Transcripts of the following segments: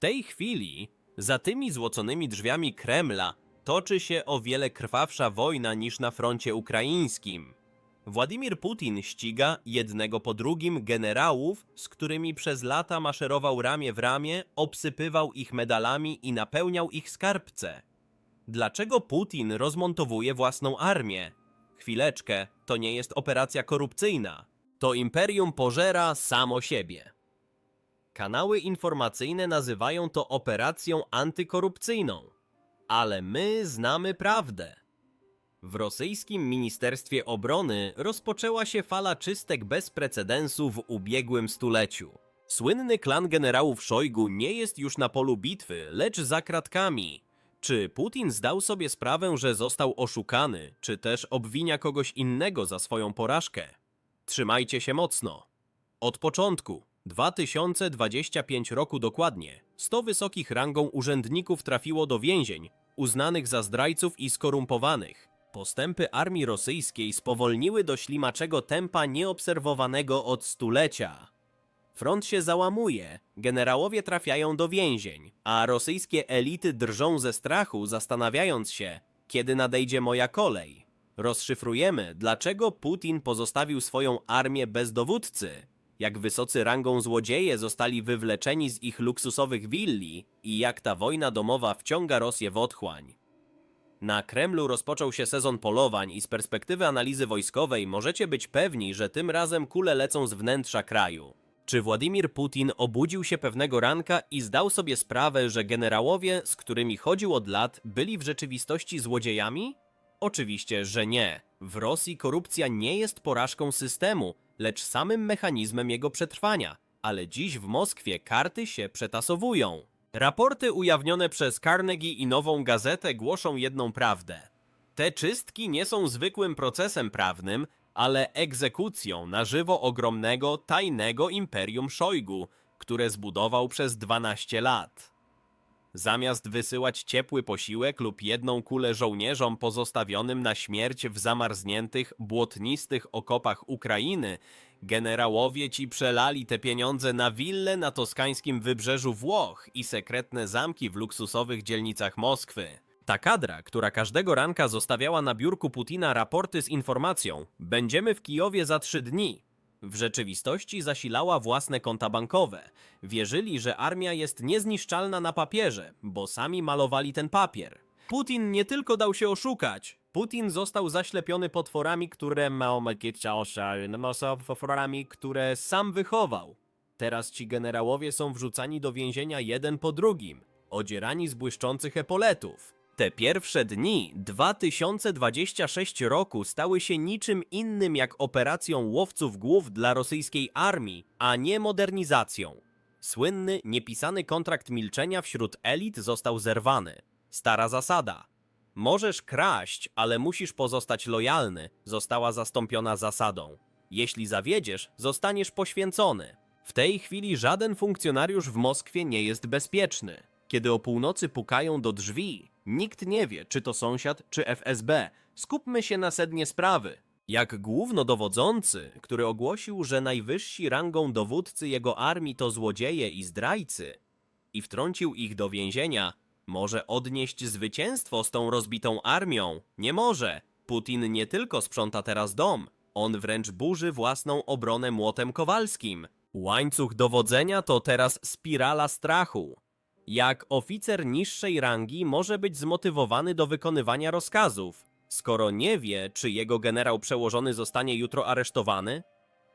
tej chwili, za tymi złoconymi drzwiami Kremla, toczy się o wiele krwawsza wojna niż na froncie ukraińskim. Władimir Putin ściga jednego po drugim generałów, z którymi przez lata maszerował ramię w ramię, obsypywał ich medalami i napełniał ich skarbce. Dlaczego Putin rozmontowuje własną armię? Chwileczkę, to nie jest operacja korupcyjna. To imperium pożera samo siebie. Kanały informacyjne nazywają to operacją antykorupcyjną. Ale my znamy prawdę. W rosyjskim Ministerstwie Obrony rozpoczęła się fala czystek bez precedensu w ubiegłym stuleciu. Słynny klan generałów Szojgu nie jest już na polu bitwy, lecz za kratkami. Czy Putin zdał sobie sprawę, że został oszukany, czy też obwinia kogoś innego za swoją porażkę? Trzymajcie się mocno. Od początku, 2025 roku dokładnie, 100 wysokich rangą urzędników trafiło do więzień, uznanych za zdrajców i skorumpowanych. Postępy armii rosyjskiej spowolniły do ślimaczego tempa nieobserwowanego od stulecia. Front się załamuje, generałowie trafiają do więzień, a rosyjskie elity drżą ze strachu, zastanawiając się, kiedy nadejdzie moja kolej. Rozszyfrujemy, dlaczego Putin pozostawił swoją armię bez dowódcy, jak wysocy rangą złodzieje zostali wywleczeni z ich luksusowych willi i jak ta wojna domowa wciąga Rosję w otchłań. Na Kremlu rozpoczął się sezon polowań i z perspektywy analizy wojskowej możecie być pewni, że tym razem kule lecą z wnętrza kraju. Czy Władimir Putin obudził się pewnego ranka i zdał sobie sprawę, że generałowie, z którymi chodził od lat, byli w rzeczywistości złodziejami? Oczywiście, że nie. W Rosji korupcja nie jest porażką systemu, lecz samym mechanizmem jego przetrwania. Ale dziś w Moskwie karty się przetasowują. Raporty ujawnione przez Carnegie i Nową Gazetę głoszą jedną prawdę. Te czystki nie są zwykłym procesem prawnym, ale egzekucją na żywo ogromnego, tajnego imperium Szojgu, które zbudował przez 12 lat. Zamiast wysyłać ciepły posiłek lub jedną kulę żołnierzom pozostawionym na śmierć w zamarzniętych, błotnistych okopach Ukrainy, generałowie ci przelali te pieniądze na wille na toskańskim wybrzeżu Włoch i sekretne zamki w luksusowych dzielnicach Moskwy. Ta kadra, która każdego ranka zostawiała na biurku Putina raporty z informacją Będziemy w Kijowie za trzy dni, w rzeczywistości zasilała własne konta bankowe. Wierzyli, że armia jest niezniszczalna na papierze, bo sami malowali ten papier. Putin nie tylko dał się oszukać. Putin został zaślepiony potworami, które potworami, które sam wychował. Teraz ci generałowie są wrzucani do więzienia jeden po drugim, odzierani z błyszczących epoletów. Te pierwsze dni 2026 roku stały się niczym innym jak operacją łowców głów dla rosyjskiej armii, a nie modernizacją. Słynny, niepisany kontrakt milczenia wśród elit został zerwany. Stara zasada. Możesz kraść, ale musisz pozostać lojalny, została zastąpiona zasadą. Jeśli zawiedziesz, zostaniesz poświęcony. W tej chwili żaden funkcjonariusz w Moskwie nie jest bezpieczny. Kiedy o północy pukają do drzwi, nikt nie wie, czy to sąsiad, czy FSB. Skupmy się na sednie sprawy. Jak głównodowodzący, który ogłosił, że najwyżsi rangą dowódcy jego armii to złodzieje i zdrajcy, i wtrącił ich do więzienia, może odnieść zwycięstwo z tą rozbitą armią? Nie może. Putin nie tylko sprząta teraz dom, on wręcz burzy własną obronę młotem kowalskim. Łańcuch dowodzenia to teraz spirala strachu. Jak oficer niższej rangi może być zmotywowany do wykonywania rozkazów, skoro nie wie, czy jego generał przełożony zostanie jutro aresztowany?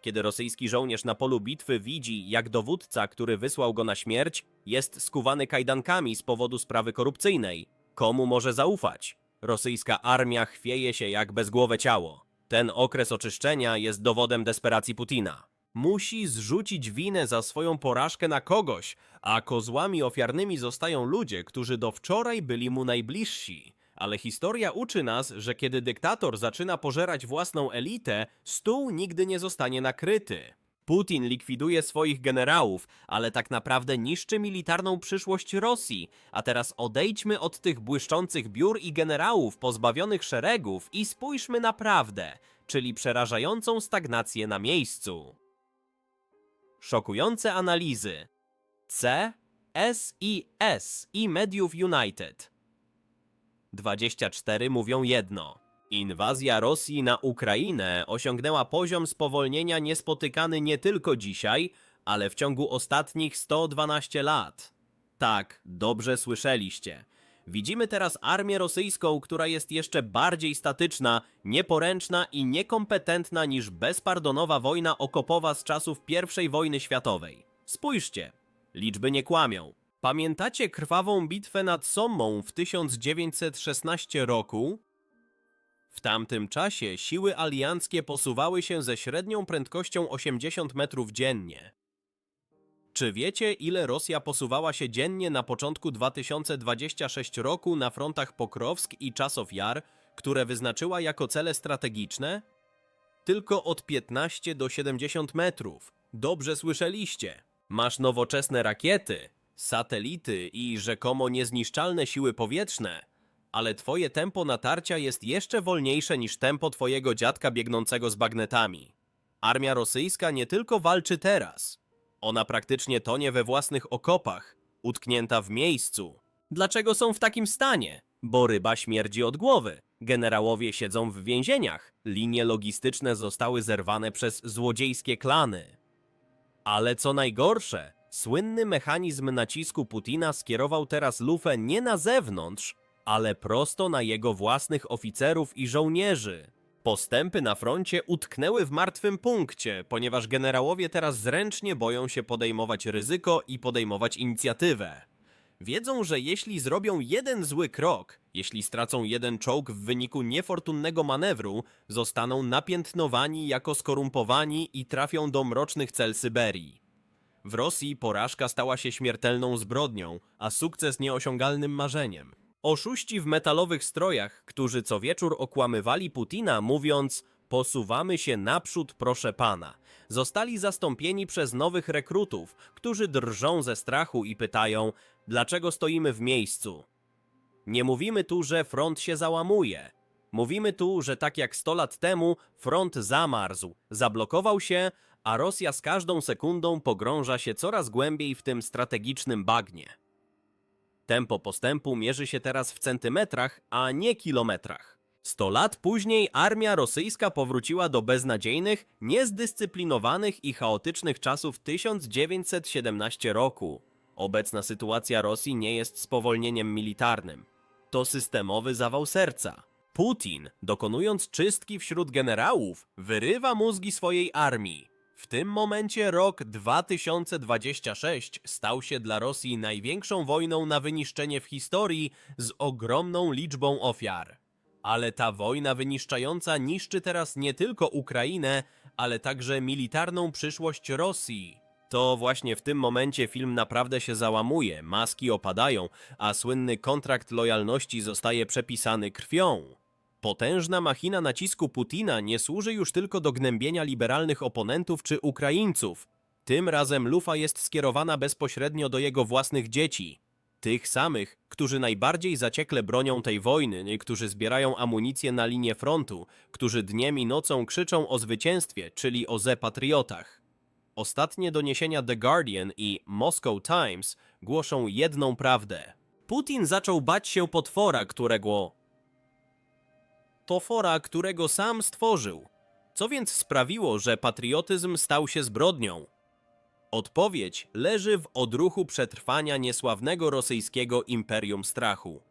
Kiedy rosyjski żołnierz na polu bitwy widzi, jak dowódca, który wysłał go na śmierć, jest skuwany kajdankami z powodu sprawy korupcyjnej, komu może zaufać? Rosyjska armia chwieje się jak bezgłowe ciało. Ten okres oczyszczenia jest dowodem desperacji Putina. Musi zrzucić winę za swoją porażkę na kogoś, a kozłami ofiarnymi zostają ludzie, którzy do wczoraj byli mu najbliżsi. Ale historia uczy nas, że kiedy dyktator zaczyna pożerać własną elitę, stół nigdy nie zostanie nakryty. Putin likwiduje swoich generałów, ale tak naprawdę niszczy militarną przyszłość Rosji. A teraz odejdźmy od tych błyszczących biur i generałów pozbawionych szeregów i spójrzmy na prawdę, czyli przerażającą stagnację na miejscu. Szokujące analizy. C. SIS i Mediów United. 24 mówią jedno. Inwazja Rosji na Ukrainę osiągnęła poziom spowolnienia niespotykany nie tylko dzisiaj, ale w ciągu ostatnich 112 lat. Tak, dobrze słyszeliście. Widzimy teraz armię rosyjską, która jest jeszcze bardziej statyczna, nieporęczna i niekompetentna niż bezpardonowa wojna okopowa z czasów I wojny światowej. Spójrzcie, liczby nie kłamią. Pamiętacie krwawą bitwę nad Sommą w 1916 roku? W tamtym czasie siły alianckie posuwały się ze średnią prędkością 80 metrów dziennie. Czy wiecie, ile Rosja posuwała się dziennie na początku 2026 roku na frontach Pokrowsk i Czasow Jar, które wyznaczyła jako cele strategiczne? Tylko od 15 do 70 metrów. Dobrze słyszeliście. Masz nowoczesne rakiety, satelity i rzekomo niezniszczalne siły powietrzne, ale twoje tempo natarcia jest jeszcze wolniejsze niż tempo twojego dziadka biegnącego z bagnetami. Armia rosyjska nie tylko walczy teraz, ona praktycznie tonie we własnych okopach, utknięta w miejscu. Dlaczego są w takim stanie? Bo ryba śmierdzi od głowy. Generałowie siedzą w więzieniach. Linie logistyczne zostały zerwane przez złodziejskie klany. Ale co najgorsze, słynny mechanizm nacisku Putina skierował teraz lufę nie na zewnątrz, ale prosto na jego własnych oficerów i żołnierzy. Postępy na froncie utknęły w martwym punkcie, ponieważ generałowie teraz zręcznie boją się podejmować ryzyko i podejmować inicjatywę. Wiedzą, że jeśli zrobią jeden zły krok, jeśli stracą jeden czołg w wyniku niefortunnego manewru, zostaną napiętnowani jako skorumpowani i trafią do mrocznych cel Syberii. W Rosji porażka stała się śmiertelną zbrodnią, a sukces nieosiągalnym marzeniem. Oszuści w metalowych strojach, którzy co wieczór okłamywali Putina, mówiąc: Posuwamy się naprzód, proszę pana, zostali zastąpieni przez nowych rekrutów, którzy drżą ze strachu i pytają: Dlaczego stoimy w miejscu? Nie mówimy tu, że front się załamuje. Mówimy tu, że tak jak 100 lat temu, front zamarzł, zablokował się, a Rosja z każdą sekundą pogrąża się coraz głębiej w tym strategicznym bagnie. Tempo postępu mierzy się teraz w centymetrach, a nie kilometrach. 100 lat później armia rosyjska powróciła do beznadziejnych, niezdyscyplinowanych i chaotycznych czasów 1917 roku. Obecna sytuacja Rosji nie jest spowolnieniem militarnym. To systemowy zawał serca. Putin, dokonując czystki wśród generałów, wyrywa mózgi swojej armii. W tym momencie rok 2026 stał się dla Rosji największą wojną na wyniszczenie w historii z ogromną liczbą ofiar. Ale ta wojna wyniszczająca niszczy teraz nie tylko Ukrainę, ale także militarną przyszłość Rosji. To właśnie w tym momencie film naprawdę się załamuje, maski opadają, a słynny kontrakt lojalności zostaje przepisany krwią. Potężna machina nacisku Putina nie służy już tylko do gnębienia liberalnych oponentów czy Ukraińców. Tym razem lufa jest skierowana bezpośrednio do jego własnych dzieci. Tych samych, którzy najbardziej zaciekle bronią tej wojny, którzy zbierają amunicję na linię frontu, którzy dniem i nocą krzyczą o zwycięstwie, czyli o ze-patriotach. Ostatnie doniesienia The Guardian i Moscow Times głoszą jedną prawdę. Putin zaczął bać się potwora, którego to fora, którego sam stworzył. Co więc sprawiło, że patriotyzm stał się zbrodnią? Odpowiedź leży w odruchu przetrwania niesławnego rosyjskiego imperium strachu.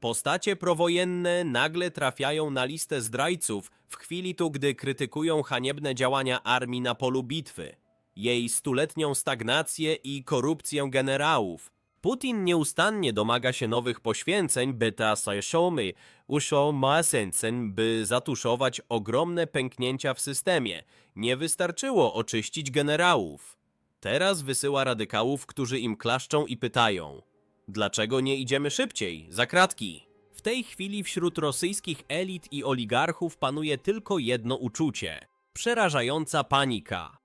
Postacie prowojenne nagle trafiają na listę zdrajców w chwili tu, gdy krytykują haniebne działania armii na polu bitwy, jej stuletnią stagnację i korupcję generałów. Putin nieustannie domaga się nowych poświęceń, by ta Sajszomy uszą Maasensen, by zatuszować ogromne pęknięcia w systemie. Nie wystarczyło oczyścić generałów. Teraz wysyła radykałów, którzy im klaszczą i pytają: Dlaczego nie idziemy szybciej, za kratki? W tej chwili wśród rosyjskich elit i oligarchów panuje tylko jedno uczucie przerażająca panika.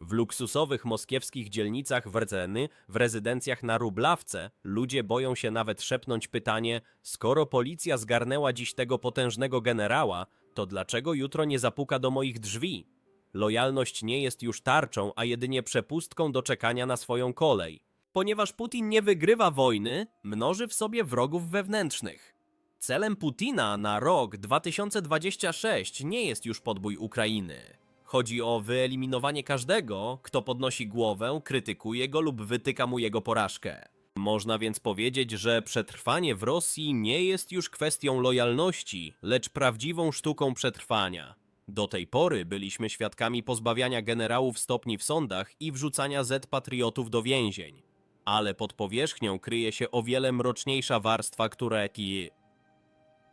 W luksusowych moskiewskich dzielnicach w Rdzeny, w rezydencjach na Rublawce, ludzie boją się nawet szepnąć pytanie: skoro policja zgarnęła dziś tego potężnego generała, to dlaczego jutro nie zapuka do moich drzwi? Lojalność nie jest już tarczą, a jedynie przepustką do czekania na swoją kolej. Ponieważ Putin nie wygrywa wojny, mnoży w sobie wrogów wewnętrznych. Celem Putina na rok 2026 nie jest już podbój Ukrainy. Chodzi o wyeliminowanie każdego, kto podnosi głowę, krytykuje go lub wytyka mu jego porażkę. Można więc powiedzieć, że przetrwanie w Rosji nie jest już kwestią lojalności, lecz prawdziwą sztuką przetrwania. Do tej pory byliśmy świadkami pozbawiania generałów stopni w sądach i wrzucania Z-patriotów do więzień. Ale pod powierzchnią kryje się o wiele mroczniejsza warstwa, która ki...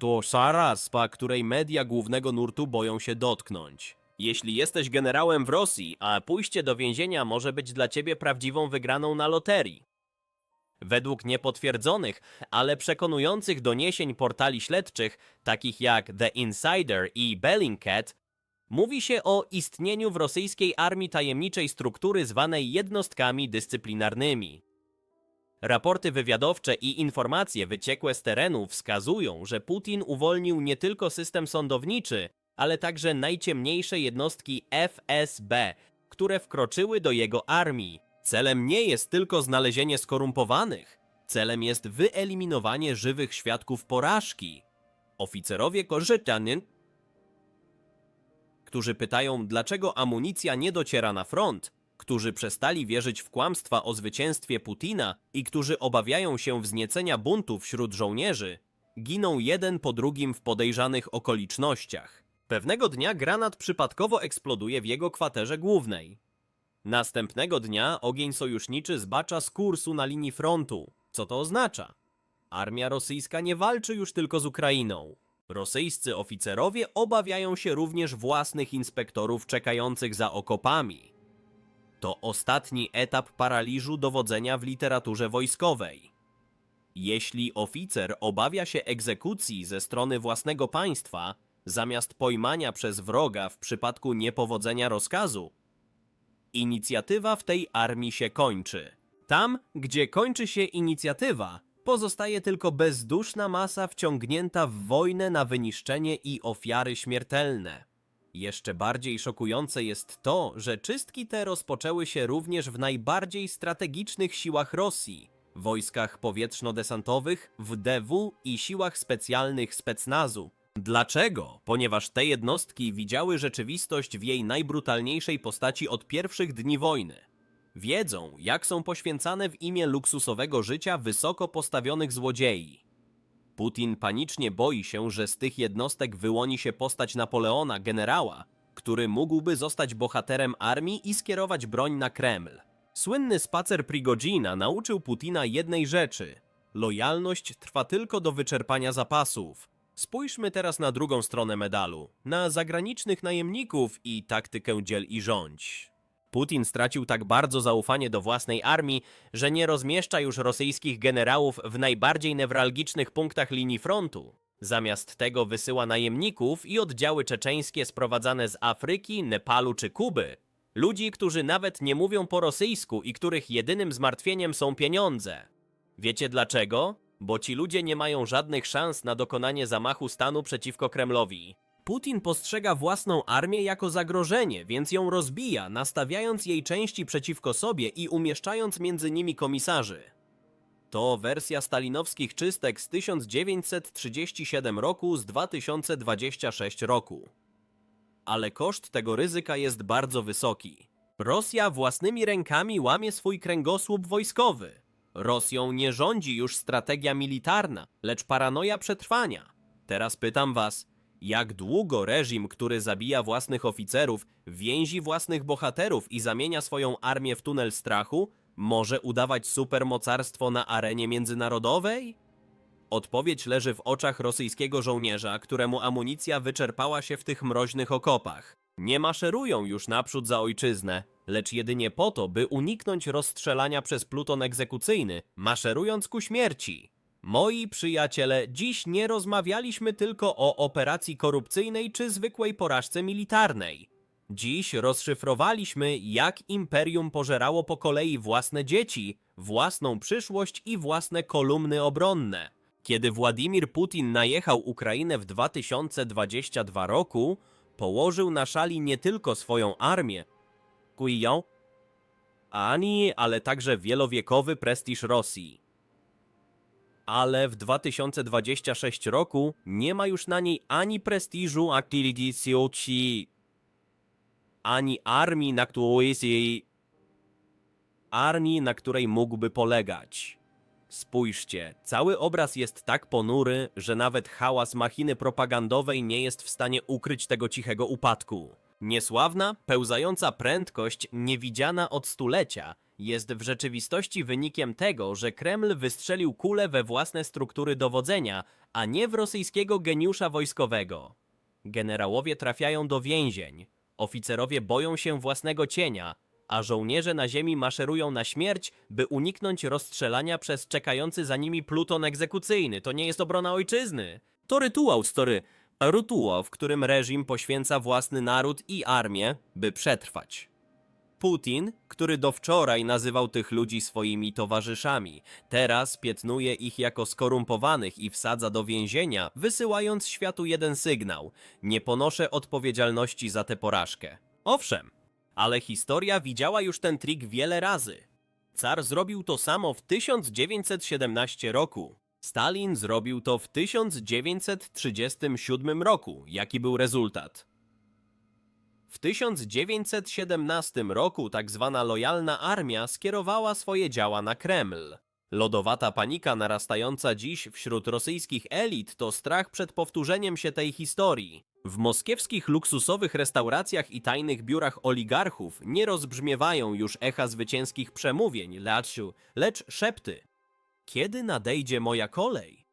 To szaraspa, której media głównego nurtu boją się dotknąć. Jeśli jesteś generałem w Rosji, a pójście do więzienia może być dla ciebie prawdziwą wygraną na loterii. Według niepotwierdzonych, ale przekonujących doniesień portali śledczych, takich jak The Insider i Bellingcat, mówi się o istnieniu w rosyjskiej armii tajemniczej struktury zwanej jednostkami dyscyplinarnymi. Raporty wywiadowcze i informacje wyciekłe z terenu wskazują, że Putin uwolnił nie tylko system sądowniczy, ale także najciemniejsze jednostki FSB, które wkroczyły do jego armii. Celem nie jest tylko znalezienie skorumpowanych, celem jest wyeliminowanie żywych świadków porażki. Oficerowie korzytanin, którzy pytają, dlaczego amunicja nie dociera na front, którzy przestali wierzyć w kłamstwa o zwycięstwie Putina i którzy obawiają się wzniecenia buntu wśród żołnierzy, giną jeden po drugim w podejrzanych okolicznościach. Pewnego dnia granat przypadkowo eksploduje w jego kwaterze głównej. Następnego dnia ogień sojuszniczy zbacza z kursu na linii frontu. Co to oznacza? Armia rosyjska nie walczy już tylko z Ukrainą. Rosyjscy oficerowie obawiają się również własnych inspektorów czekających za okopami. To ostatni etap paraliżu dowodzenia w literaturze wojskowej. Jeśli oficer obawia się egzekucji ze strony własnego państwa, zamiast pojmania przez wroga w przypadku niepowodzenia rozkazu, inicjatywa w tej armii się kończy. Tam, gdzie kończy się inicjatywa, pozostaje tylko bezduszna masa wciągnięta w wojnę na wyniszczenie i ofiary śmiertelne. Jeszcze bardziej szokujące jest to, że czystki te rozpoczęły się również w najbardziej strategicznych siłach Rosji wojskach powietrzno-desantowych, w DW i siłach specjalnych specnazu. Dlaczego? Ponieważ te jednostki widziały rzeczywistość w jej najbrutalniejszej postaci od pierwszych dni wojny. Wiedzą, jak są poświęcane w imię luksusowego życia wysoko postawionych złodziei. Putin panicznie boi się, że z tych jednostek wyłoni się postać Napoleona, generała, który mógłby zostać bohaterem armii i skierować broń na Kreml. Słynny spacer Prigodzina nauczył Putina jednej rzeczy. Lojalność trwa tylko do wyczerpania zapasów. Spójrzmy teraz na drugą stronę medalu, na zagranicznych najemników i taktykę dziel i rządź. Putin stracił tak bardzo zaufanie do własnej armii, że nie rozmieszcza już rosyjskich generałów w najbardziej newralgicznych punktach linii frontu. Zamiast tego wysyła najemników i oddziały czeczeńskie sprowadzane z Afryki, Nepalu czy Kuby. Ludzi, którzy nawet nie mówią po rosyjsku i których jedynym zmartwieniem są pieniądze. Wiecie dlaczego? Bo ci ludzie nie mają żadnych szans na dokonanie zamachu stanu przeciwko Kremlowi. Putin postrzega własną armię jako zagrożenie, więc ją rozbija, nastawiając jej części przeciwko sobie i umieszczając między nimi komisarzy. To wersja stalinowskich czystek z 1937 roku z 2026 roku. Ale koszt tego ryzyka jest bardzo wysoki. Rosja własnymi rękami łamie swój kręgosłup wojskowy. Rosją nie rządzi już strategia militarna, lecz paranoja przetrwania. Teraz pytam was, jak długo reżim, który zabija własnych oficerów, więzi własnych bohaterów i zamienia swoją armię w tunel strachu, może udawać supermocarstwo na arenie międzynarodowej? Odpowiedź leży w oczach rosyjskiego żołnierza, któremu amunicja wyczerpała się w tych mroźnych okopach. Nie maszerują już naprzód za ojczyznę, lecz jedynie po to, by uniknąć rozstrzelania przez pluton egzekucyjny, maszerując ku śmierci. Moi przyjaciele, dziś nie rozmawialiśmy tylko o operacji korupcyjnej czy zwykłej porażce militarnej. Dziś rozszyfrowaliśmy, jak imperium pożerało po kolei własne dzieci, własną przyszłość i własne kolumny obronne. Kiedy Władimir Putin najechał Ukrainę w 2022 roku, położył na szali nie tylko swoją armię, kuiją, ani, ale także wielowiekowy prestiż Rosji. Ale w 2026 roku nie ma już na niej ani prestiżu aktylicji, ani armii, na której armii, na której mógłby polegać. Spójrzcie, cały obraz jest tak ponury, że nawet hałas machiny propagandowej nie jest w stanie ukryć tego cichego upadku. Niesławna, pełzająca prędkość, niewidziana od stulecia, jest w rzeczywistości wynikiem tego, że Kreml wystrzelił kulę we własne struktury dowodzenia, a nie w rosyjskiego geniusza wojskowego. Generałowie trafiają do więzień, oficerowie boją się własnego cienia, a żołnierze na ziemi maszerują na śmierć, by uniknąć rozstrzelania przez czekający za nimi pluton egzekucyjny. To nie jest obrona ojczyzny. To rytuał, story. Rytuał, w którym reżim poświęca własny naród i armię, by przetrwać. Putin, który do wczoraj nazywał tych ludzi swoimi towarzyszami, teraz piętnuje ich jako skorumpowanych i wsadza do więzienia, wysyłając światu jeden sygnał: nie ponoszę odpowiedzialności za tę porażkę. Owszem, ale historia widziała już ten trik wiele razy. Car zrobił to samo w 1917 roku. Stalin zrobił to w 1937 roku. Jaki był rezultat? W 1917 roku tak zwana lojalna armia skierowała swoje działa na Kreml. Lodowata panika narastająca dziś wśród rosyjskich elit to strach przed powtórzeniem się tej historii. W moskiewskich luksusowych restauracjach i tajnych biurach oligarchów nie rozbrzmiewają już echa zwycięskich przemówień, lecz szepty. Kiedy nadejdzie moja kolej?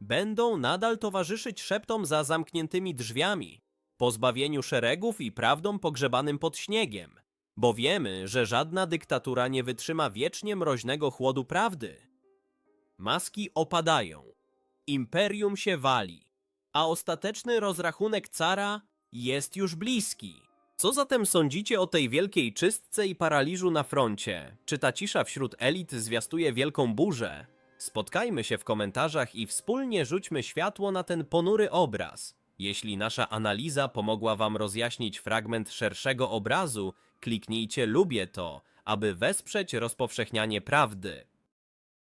Będą nadal towarzyszyć szeptom za zamkniętymi drzwiami, pozbawieniu szeregów i prawdom pogrzebanym pod śniegiem, bo wiemy, że żadna dyktatura nie wytrzyma wiecznie mroźnego chłodu prawdy. Maski opadają, imperium się wali, a ostateczny rozrachunek cara jest już bliski. Co zatem sądzicie o tej wielkiej czystce i paraliżu na froncie? Czy ta cisza wśród elit zwiastuje wielką burzę? Spotkajmy się w komentarzach i wspólnie rzućmy światło na ten ponury obraz. Jeśli nasza analiza pomogła Wam rozjaśnić fragment szerszego obrazu, kliknijcie lubię to, aby wesprzeć rozpowszechnianie prawdy.